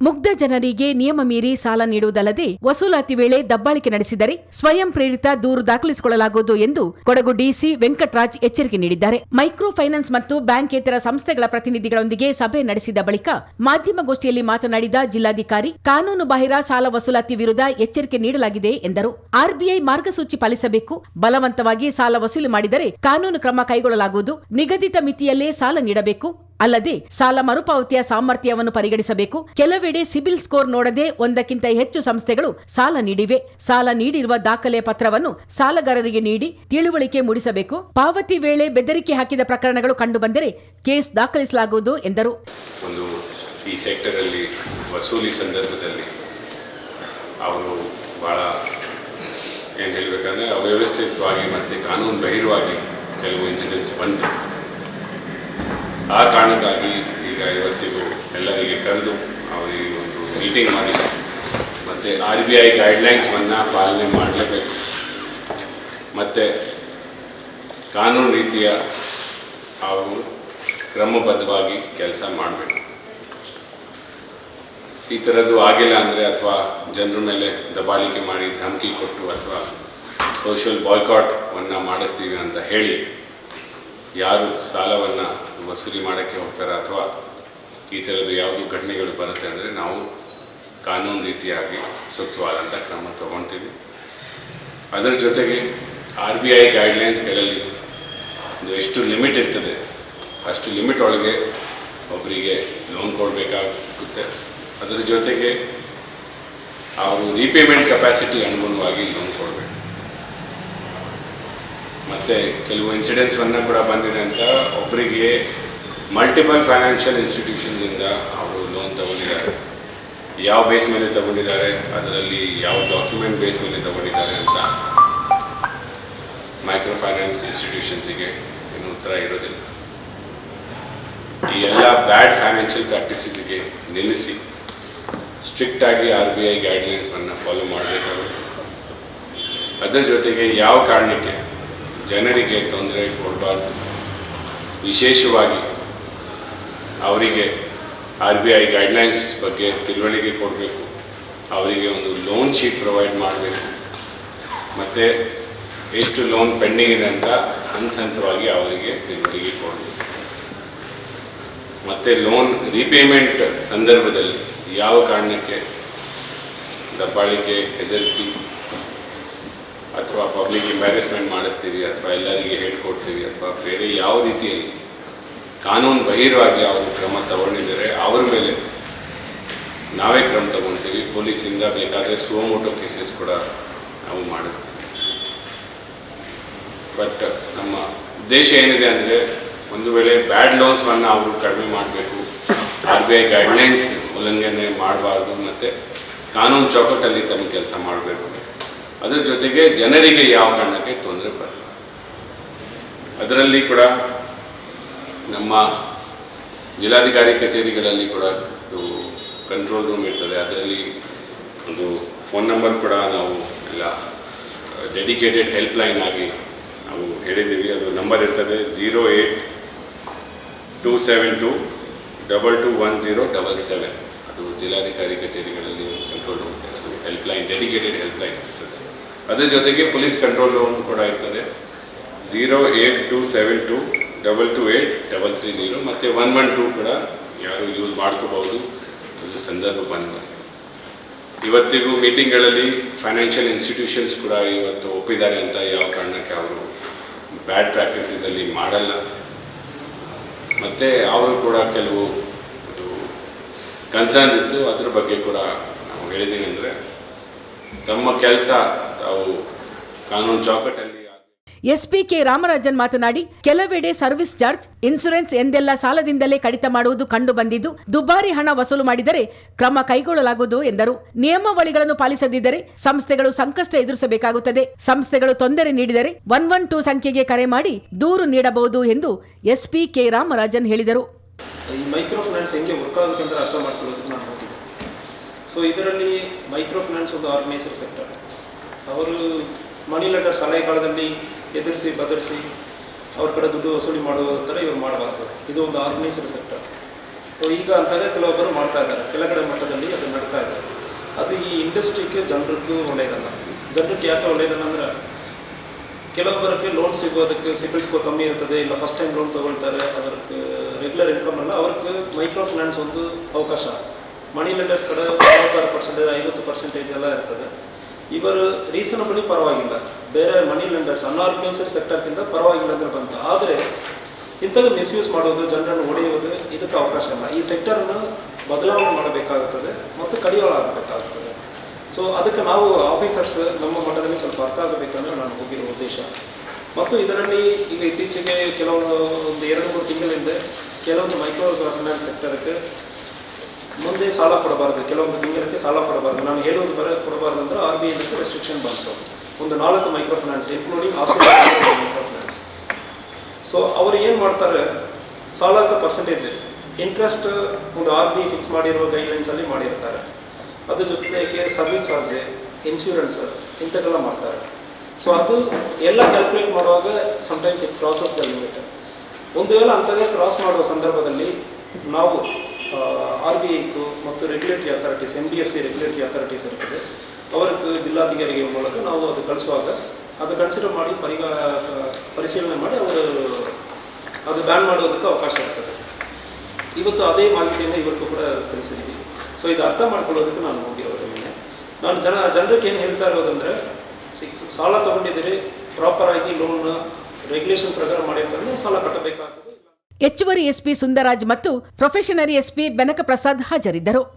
ಮುಗ್ಧ ಜನರಿಗೆ ನಿಯಮ ಮೀರಿ ಸಾಲ ನೀಡುವುದಲ್ಲದೆ ವಸೂಲಾತಿ ವೇಳೆ ದಬ್ಬಾಳಿಕೆ ನಡೆಸಿದರೆ ಸ್ವಯಂ ಪ್ರೇರಿತ ದೂರು ದಾಖಲಿಸಿಕೊಳ್ಳಲಾಗುವುದು ಎಂದು ಕೊಡಗು ಡಿಸಿ ವೆಂಕಟರಾಜ್ ಎಚ್ಚರಿಕೆ ನೀಡಿದ್ದಾರೆ. ಮೈಕ್ರೋ ಫೈನಾನ್ಸ್ ಮತ್ತು ಬ್ಯಾಂಕೇತರ ಸಂಸ್ಥೆಗಳ ಪ್ರತಿನಿಧಿಗಳೊಂದಿಗೆ ಸಭೆ ನಡೆಸಿದ ಬಳಿಕ ಮಾಧ್ಯಮಗೋಷ್ಠಿಯಲ್ಲಿ ಮಾತನಾಡಿದ ಜಿಲ್ಲಾಧಿಕಾರಿ, ಕಾನೂನು ಬಾಹಿರ ಸಾಲ ವಸೂಲಾತಿ ವಿರುದ್ಧ ಎಚ್ಚರಿಕೆ ನೀಡಲಾಗಿದೆ ಎಂದರು. ಆರ್ಬಿಐ ಮಾರ್ಗಸೂಚಿ ಪಾಲಿಸಬೇಕು. ಬಲವಂತವಾಗಿ ಸಾಲ ವಸೂಲಿ ಮಾಡಿದರೆ ಕಾನೂನು ಕ್ರಮ ಕೈಗೊಳ್ಳಲಾಗುವುದು. ನಿಗದಿತ ಮಿತಿಯಲ್ಲೇ ಸಾಲ ನೀಡಬೇಕು. ಅಲ್ಲದೆ ಸಾಲ ಮರುಪಾವತಿಯ ಸಾಮರ್ಥ್ಯವನ್ನು ಪರಿಗಣಿಸಬೇಕು. ಕೆಲವೆಡೆ ಸಿಬಿಲ್ ಸ್ಕೋರ್ ನೋಡದೆ ಒಂದಕ್ಕಿಂತ ಹೆಚ್ಚು ಸಂಸ್ಥೆಗಳು ಸಾಲ ನೀಡಿವೆ. ಸಾಲ ನೀಡಿರುವ ದಾಖಲೆ ಪತ್ರವನ್ನು ಸಾಲಗಾರರಿಗೆ ನೀಡಿ ತಿಳುವಳಿಕೆ ಮೂಡಿಸಬೇಕು. ಪಾವತಿ ವೇಳೆ ಬೆದರಿಕೆ ಹಾಕಿದ ಪ್ರಕರಣಗಳು ಕಂಡುಬಂದರೆ ಕೇಸ್ ದಾಖಲಿಸಲಾಗುವುದು ಎಂದರು. ಒಂದು ಈ ಸೆಕ್ಟರಲ್ಲಿ ವಸೂಲಿ ಸಂದರ್ಭದಲ್ಲಿ ಅವರು ಬಹಳ ಏನು ಹೇಳಬೇಕಂದ್ರೆ ಅವ್ಯವಸ್ಥಿತವಾಗಿ ಮತ್ತು ಕಾನೂನು ಬಹಿರವಾಗಿ ಕೆಲವು ಇನ್ಸಿಡೆಂಟ್ಸ್ ಬಂತು. ಆ ಕಾರಣಕ್ಕಾಗಿ ಈಗ ಇವತ್ತಿಗೂ ಎಲ್ಲರಿಗೆ ಕರೆದು ಅವರಿಗೆ ಒಂದು ಮೀಟಿಂಗ್ ಮಾಡಿ ಮತ್ತು ಆರ್ ಬಿ ಐ ಗೈಡ್ಲೈನ್ಸ್ವನ್ನು ಪಾಲನೆ ಮಾಡಲೇಬೇಕು. ಮತ್ತು ಕಾನೂನು ರೀತಿಯ ಅವರು ಕ್ರಮಬದ್ಧವಾಗಿ ಕೆಲಸ ಮಾಡಬೇಕು. ಈ ಥರದ್ದು ಆಗಿಲ್ಲ ಅಂದರೆ ಅಥವಾ ಜನರ ಮೇಲೆ ದಬಾಳಿಕೆ ಮಾಡಿ ಧಮಕಿ ಕೊಟ್ಟು ಅಥವಾ ಸೋಷಿಯಲ್ ಬಾಯ್ಕಾಟನ್ನು ಮಾಡಿಸ್ತೀವಿ ಅಂತ ಹೇಳಿ ಯಾರು ಸಾಲವನ್ನು ವಸೂಲಿ ಮಾಡೋಕ್ಕೆ ಹೋಗ್ತಾರೆ ಅಥವಾ ಈ ಥರದ್ದು ಯಾವುದು ಘಟನೆಗಳು ಬರುತ್ತೆ ಅಂದರೆ ನಾವು ಕಾನೂನು ರೀತಿಯಾಗಿ ಸೂಕ್ತವಾದಂಥ ಕ್ರಮ ತಗೊಳ್ತೀವಿ. ಅದರ ಜೊತೆಗೆ ಆರ್ ಬಿ ಐ ಗೈಡ್ಲೈನ್ಸ್ಗಳಲ್ಲಿ ಒಂದು ಎಷ್ಟು ಲಿಮಿಟ್ ಇರ್ತದೆ, ಅಷ್ಟು ಲಿಮಿಟ್ ಒಳಗೆ ಒಬ್ಬರಿಗೆ ಲೋನ್ ಕೊಡಬೇಕಾಗುತ್ತೆ. ಅದರ ಜೊತೆಗೆ ಅವರು ರೀಪೇಮೆಂಟ್ ಕೆಪಾಸಿಟಿ ಅನುಗುಣವಾಗಿ ಲೋನ್ ಕೊಡಬೇಕು. ಮತ್ತು ಕೆಲವು ಇನ್ಸಿಡೆಂಟ್ಸನ್ನು ಕೂಡ ಬಂದಿದೆ ಅಂತ ಒಬ್ಬರಿಗೆ ಮಲ್ಟಿಪಲ್ ಫೈನಾನ್ಷಿಯಲ್ ಇನ್ಸ್ಟಿಟ್ಯೂಷನ್ಸಿಂದ ಅವರು ಲೋನ್ ತಗೊಂಡಿದ್ದಾರೆ. ಯಾವ ಬೇಸ್ ಮೇಲೆ ತಗೊಂಡಿದ್ದಾರೆ, ಅದರಲ್ಲಿ ಯಾವ ಡಾಕ್ಯುಮೆಂಟ್ ಬೇಸ್ ಮೇಲೆ ತಗೊಂಡಿದ್ದಾರೆ ಅಂತ ಮೈಕ್ರೋ ಫೈನಾನ್ಸ್ ಇನ್ಸ್ಟಿಟ್ಯೂಷನ್ಸಿಗೆ ಏನು ಉತ್ತರ ಇರೋದಿಲ್ಲ. ಈ ಎಲ್ಲ ಬ್ಯಾಡ್ ಫೈನಾನ್ಷಿಯಲ್ ಪ್ರಾಕ್ಟೀಸಸ್ಗೆ ನಿಲ್ಲಿಸಿ ಸ್ಟ್ರಿಕ್ಟಾಗಿ ಆರ್ ಬಿ ಐ ಗೈಡ್ಲೈನ್ಸನ್ನು ಫಾಲೋ ಮಾಡಬೇಕಾಗುತ್ತೆ. ಅದರ ಜೊತೆಗೆ ಯಾವ ಕಾರಣಕ್ಕೆ ಜನರಿಗೆ ತೊಂದರೆ ಕೊಡಬಾರ್ದು. ವಿಶೇಷವಾಗಿ ಅವರಿಗೆ ಆರ್ ಬಿ ಐ ಗೈಡ್ಲೈನ್ಸ್ ಬಗ್ಗೆ ತಿಳುವಳಿಕೆ ಕೊಡಬೇಕು. ಅವರಿಗೆ ಒಂದು ಲೋನ್ ಶೀಟ್ ಪ್ರೊವೈಡ್ ಮಾಡಬೇಕು. ಮತ್ತು ಎಷ್ಟು ಲೋನ್ ಪೆಂಡಿಂಗ್ ಇದೆ ಅಂತ ಹಂತ ಹಂತವಾಗಿ ಅವರಿಗೆ ತಿಳುವಳಿಕೆ ಕೊಡಬೇಕು. ಮತ್ತು ಲೋನ್ ರೀಪೇಮೆಂಟ್ ಸಂದರ್ಭದಲ್ಲಿ ಯಾವ ಕಾರಣಕ್ಕೆ ದಬ್ಬಾಳಿಕೆ ಹೆದರಿಸಿ ಅಥವಾ ಪಬ್ಲಿಕ್ ಎಂಬ್ಯಾರೆಸ್ಮೆಂಟ್ ಮಾಡಿಸ್ತೀವಿ ಅಥವಾ ಎಲ್ಲರಿಗೆ ಹೇಳ್ಕೊಡ್ತೀವಿ ಅಥವಾ ಬೇರೆ ಯಾವ ರೀತಿಯಲ್ಲಿ ಕಾನೂನು ಬಹಿರವಾಗಿ ಅವರು ಕ್ರಮ ತಗೊಂಡಿದ್ದರೆ, ಅವ್ರ ಮೇಲೆ ನಾವೇ ಕ್ರಮ ತಗೊಳ್ತೀವಿ ಪೊಲೀಸಿಂದ ಬೇಕಾದರೆ ಸುವಮೋಟೋ ಕೇಸಸ್ ಕೂಡ ನಾವು ಮಾಡಿಸ್ತೀವಿ. ಬಟ್ ನಮ್ಮ ಉದ್ದೇಶ ಏನಿದೆ ಅಂದರೆ ಒಂದು ವೇಳೆ ಬ್ಯಾಡ್ ಲೋನ್ಸ್ವನ್ನು ಅವರು ಕಡಿಮೆ ಮಾಡಬೇಕು ಆರ್ ಬಿ ಐ ಗೈಡ್ಲೈನ್ಸ್ ಉಲ್ಲಂಘನೆ ಮಾಡಬಾರ್ದು ಮತ್ತು ಕಾನೂನು ಚೌಕಟ್ಟಲ್ಲಿ ತಮ್ಮ ಕೆಲಸ ಮಾಡಬೇಕು. ಅದರ ಜೊತೆಗೆ ಜನರಿಗೆ ಯಾವ ಕಾರಣಕ್ಕೆ ತೊಂದರೆ ಬರಲ್ಲ. ಅದರಲ್ಲಿ ಕೂಡ ನಮ್ಮ ಜಿಲ್ಲಾಧಿಕಾರಿ ಕಚೇರಿಗಳಲ್ಲಿ ಕೂಡ ಇದು ಕಂಟ್ರೋಲ್ ರೂಮ್ ಇರ್ತದೆ. ಅದರಲ್ಲಿ ಒಂದು ಫೋನ್ ನಂಬರ್ ಕೂಡ ನಾವು ಎಲ್ಲ ಡೆಡಿಕೇಟೆಡ್ ಹೆಲ್ಪ್ಲೈನ್ ಆಗಿ ನಾವು ಹೇಳಿದ್ದೀವಿ. ಅದು ನಂಬರ್ ಇರ್ತದೆ zero eight two seven two double two one zero double seven ಅದು ಜಿಲ್ಲಾಧಿಕಾರಿ ಕಚೇರಿಗಳಲ್ಲಿ control room helpline dedicated helpline ಇರ್ತದೆ. ಅದರ ಜೊತೆಗೆ ಪೊಲೀಸ್ ಕಂಟ್ರೋಲ್ ರೂಮ್ ಕೂಡ ಇರ್ತದೆ. Zero eight two seven two double two eight double three zero ಮತ್ತು ಒನ್ ಒನ್ ಟೂ ಕೂಡ ಯಾರು ಯೂಸ್ ಮಾಡ್ಕೋಬಹುದು. ಅದು ಸಂದರ್ಭ ಬಂದ. ಇವತ್ತಿಗೂ ಮೀಟಿಂಗ್ಗಳಲ್ಲಿ ಫೈನಾನ್ಷಿಯಲ್ ಇನ್ಸ್ಟಿಟ್ಯೂಷನ್ಸ್ ಕೂಡ ಇವತ್ತು ಒಪ್ಪಿದ್ದಾರೆ ಅಂತ ಯಾವ ಕಾರಣಕ್ಕೆ ಅವರು ಬ್ಯಾಡ್ ಪ್ರಾಕ್ಟೀಸಸಲ್ಲಿ ಮಾಡಲ್ಲ. ಮತ್ತು ಅವರು ಕೂಡ ಕೆಲವು ಇದು ಕನ್ಸರ್ನ್ಸ್ ಇತ್ತು. ಅದ್ರ ಬಗ್ಗೆ ಕೂಡ ನಾವು ಹೇಳಿದ್ದೀನಿ ಅಂದರೆ ತಮ್ಮ ಕೆಲಸ ತಾವು ಕಾನೂನು ಚೌಕಟ್ಟಲ್ಲಿ ಎಸ್ಪಿ ಕೆ ರಾಮರಾಜನ್ ಮಾತನಾಡಿ ಕೆಲವೆಡೆ ಸರ್ವಿಸ್ ಚಾರ್ಜ್ ಇನ್ಶೂರೆನ್ಸ್ ಎಂದೆಲ್ಲ ಸಾಲದಿಂದಲೇ ಕಡಿತ ಮಾಡುವುದು ಕಂಡು ಬಂದಿದ್ದು ದುಬಾರಿ ಹಣ ವಸೂಲು ಮಾಡಿದರೆ ಕ್ರಮ ಕೈಗೊಳ್ಳಲಾಗುವುದು ಎಂದರು. ನಿಯಮಾವಳಿಗಳನ್ನು ಪಾಲಿಸದಿದ್ದರೆ ಸಂಸ್ಥೆಗಳು ಸಂಕಷ್ಟ ಎದುರಿಸಬೇಕಾಗುತ್ತದೆ. ಸಂಸ್ಥೆಗಳು ತೊಂದರೆ ನೀಡಿದರೆ ಒನ್ ಒನ್ ಟೂ ಸಂಖ್ಯೆಗೆ ಕರೆ ಮಾಡಿ ದೂರು ನೀಡಬಹುದು ಎಂದು ಎಸ್ಪಿ ಕೆ ರಾಮರಾಜನ್ ಹೇಳಿದರು. ಈ ಮೈಕ್ರೋ ಫೈನಾನ್ಸ್ ಹೆಂಗೆ ವರ್ಕ್ ಅರ್ಥ ಮಾಡ್ಕೊಳ್ಳೋದಕ್ಕೆ ನಾನು ಹೋಗಿದ್ದೆ ಇದರಲ್ಲಿ ಮೈಕ್ರೋ ಫೈನಾನ್ಸ್ ಒಂದು ಆರ್ಗನೈಸರ್ ಸೆಕ್ಟರ್ ಅವರು ಮನಿ ಲೆಟರ್ ಸಲಹೆ ಕಾಲದಲ್ಲಿ ಎದುರಿಸಿ ಬದರಿಸಿ ಅವ್ರ ಕಡೆ ದುಡ್ಡು ವಸೂಲಿ ಮಾಡೋ ಥರ ಇವ್ರು ಮಾಡಬಾರ್ದು. ಇದು ಒಂದು ಆರ್ಗನೈಸರ್ ಸೆಕ್ಟರ್. ಸೊ ಈಗ ಅಂತಲೇ ಕೆಲವೊಬ್ಬರು ಮಾಡ್ತಾ ಇದ್ದಾರೆ. ಕೆಳಗಡೆ ಮಟ್ಟದಲ್ಲಿ ಅದು ನಡ್ತಾ ಇದೆ. ಅದು ಈ ಇಂಡಸ್ಟ್ರಿಗೆ ಜನರಿಗೂ ಒಳ್ಳೆಯದಲ್ಲ. ಜನರಿಗೆ ಯಾಕೆ ಒಳ್ಳೆಯದಲ್ಲ ಅಂದರೆ ಕೆಲವೊಬ್ಬರಿಗೆ ಲೋನ್ ಸಿಗೋದಕ್ಕೆ ಸಿಬಿಲ್ ಸ್ಕೋರ್ ಕಮ್ಮಿ ಇರ್ತದೆ, ಇಲ್ಲ ಫಸ್ಟ್ ಟೈಮ್ ಲೋನ್ ತೊಗೊಳ್ತಾರೆ, ಅವ್ರಿಗೆ ರೆಗ್ಯುಲರ್ ಇನ್ಕಮ್ ಅಲ್ಲ, ಅವ್ರಿಗೆ ಮೈಕ್ರೋ ಫೈನಾನ್ಸ್ ಒಂದು ಅವಕಾಶ. ಮನಿ ಲೆಂಡರ್ಸ್ ಕಡೆ ಮೂವತ್ತಾರು ಪರ್ಸೆಂಟೇಜ್ ಐವತ್ತು ಪರ್ಸೆಂಟೇಜ್ ಎಲ್ಲ ಇರ್ತದೆ. ಇವರು ರೀಸನಬಲಿ ಪರವಾಗಿಲ್ಲ. ಬೇರೆ ಮನಿ ಲೆಂಡರ್ಸ್ ಅನ್ಆರ್ಗನೈಸರ್ ಸೆಕ್ಟರ್ಗಿಂತ ಪರವಾಗಿಲ್ಲ ಅಂತ ಬಂತು. ಆದರೆ ಇಂಥದ್ದು ಮಿಸ್ಯೂಸ್ ಮಾಡೋದು, ಜನರನ್ನು ಹೊಡೆಯುವುದು ಇದಕ್ಕೆ ಅವಕಾಶ ಇಲ್ಲ. ಈ ಸೆಕ್ಟರ್ನ ಬದಲಾವಣೆ ಮಾಡಬೇಕಾಗುತ್ತದೆ ಮತ್ತು ಕಡಿವಾಳಾಗಬೇಕಾಗುತ್ತದೆ. ಸೊ ಅದಕ್ಕೆ ನಾವು ಆಫೀಸರ್ಸ್ ನಮ್ಮ ಮಟ್ಟದಲ್ಲಿ ಸ್ವಲ್ಪ ಅರ್ಥ ಆಗಬೇಕಂದ್ರೆ ನಾನು ಹೋಗಿರೋ ಉದ್ದೇಶ. ಮತ್ತು ಇದರಲ್ಲಿ ಈಗ ಇತ್ತೀಚೆಗೆ ಕೆಲವೊಂದು ಒಂದು ಎರಡು ಮೂರು ತಿಂಗಳಿಂದ ಕೆಲವೊಂದು ಮೈಕ್ರೋ ಫೈನಾನ್ಸ್ ಸೆಕ್ಟರ್ಗೆ ಮುಂದೆ ಸಾಲ ಕೊಡಬಾರ್ದು, ಕೆಲವೊಂದು ತಿಂಗಳಕ್ಕೆ ಸಾಲ ಕೊಡಬಾರ್ದು. ನಾನು ಹೇಳೋದು ಬರ, ಕೊಡಬಾರ್ದು ಅಂದ್ರೆ ಆರ್ ಬಿ ಐ ರೆಸ್ಟ್ರಿಕ್ಷನ್ ಬಂತು. ಒಂದು ನಾಲ್ಕು micro finance including Australia finance so ಅವರು ಏನು ಮಾಡ್ತಾರೆ? ಸಾಲಕ್ಕೆ ಪರ್ಸೆಂಟೇಜ್ ಇಂಟ್ರೆಸ್ಟ್ ಒಂದು ಆರ್ ಬಿ ಫಿಕ್ಸ್ ಮಾಡಿರುವ ಗೈಡ್ಲೈನ್ಸಲ್ಲಿ ಮಾಡಿರ್ತಾರೆ. ಅದ್ರ ಜೊತೆಗೆ ಸರ್ವಿಸ್ ಚಾರ್ಜ್ ಇನ್ಶೂರೆನ್ಸ್ ಇಂಥದ್ದೆಲ್ಲ ಮಾಡ್ತಾರೆ. ಸೊ ಅದು ಎಲ್ಲ ಕ್ಯಾಲ್ಕುಲೇಟ್ ಮಾಡುವಾಗ sometimes it crosses the limit ಒಂದು ವೇಳೆ ಅಂಥದ್ದೇ ಕ್ರಾಸ್ ಮಾಡುವ ಸಂದರ್ಭದಲ್ಲಿ ನಾವು ಆರ್ ಬಿ ಮತ್ತು regulatory authorities M B F C regulatory authorities ಇರ್ತದೆ ಅವರಿಗೆ ಜಿಲ್ಲಾಧಿಕಾರಿಗೆ ಮೂಲಕ ನಾವು ಅದು ಕಳಿಸುವಾಗ ಅದು ಕನ್ಸಿಡರ್ ಮಾಡಿ ಪರಿಗಾ, ಪರಿಶೀಲನೆ ಮಾಡಿ ಅವರು ಅದು ಬ್ಯಾನ್ ಮಾಡೋದಕ್ಕೆ ಅವಕಾಶ ಇರ್ತದೆ. ಇವತ್ತು ಅದೇ ಮಾಹಿತಿಯನ್ನು ಇವರಿಗೂ ಕೂಡ ತಿಳಿಸಿದ್ದೀವಿ. ಸೊ ಇದು ಅರ್ಥ ಮಾಡ್ಕೊಳ್ಳೋದಕ್ಕೆ ನಾನು ಹೋಗಿರೋದು ನಿನ್ನೆ. ನಾನು ಜನ, ಜನರಿಗೆ ಏನು ಹೇಳ್ತಾ ಇರೋದಂದರೆ ಸಾಲ ತೊಗೊಂಡಿದ್ದೀರಿ ಪ್ರಾಪರಾಗಿ ಲೋನ್ ರೆಗ್ಯುಲೇಷನ್ ಪ್ರಕಾರ ಮಾಡಿರ್ತಾರೆ ಸಾಲ ಕಟ್ಟಬೇಕಾಗ್ತದೆ. ಹೆಚ್ಚುವರಿ ಎಸ್ಪಿ ಸುಂದರಾಜ್ ಮತ್ತು ಪ್ರೊಫೆಷನರಿ ಎಸ್ಪಿ ಬೆನಕ ಪ್ರಸಾದ್ ಹಾಜರಿದ್ದರು.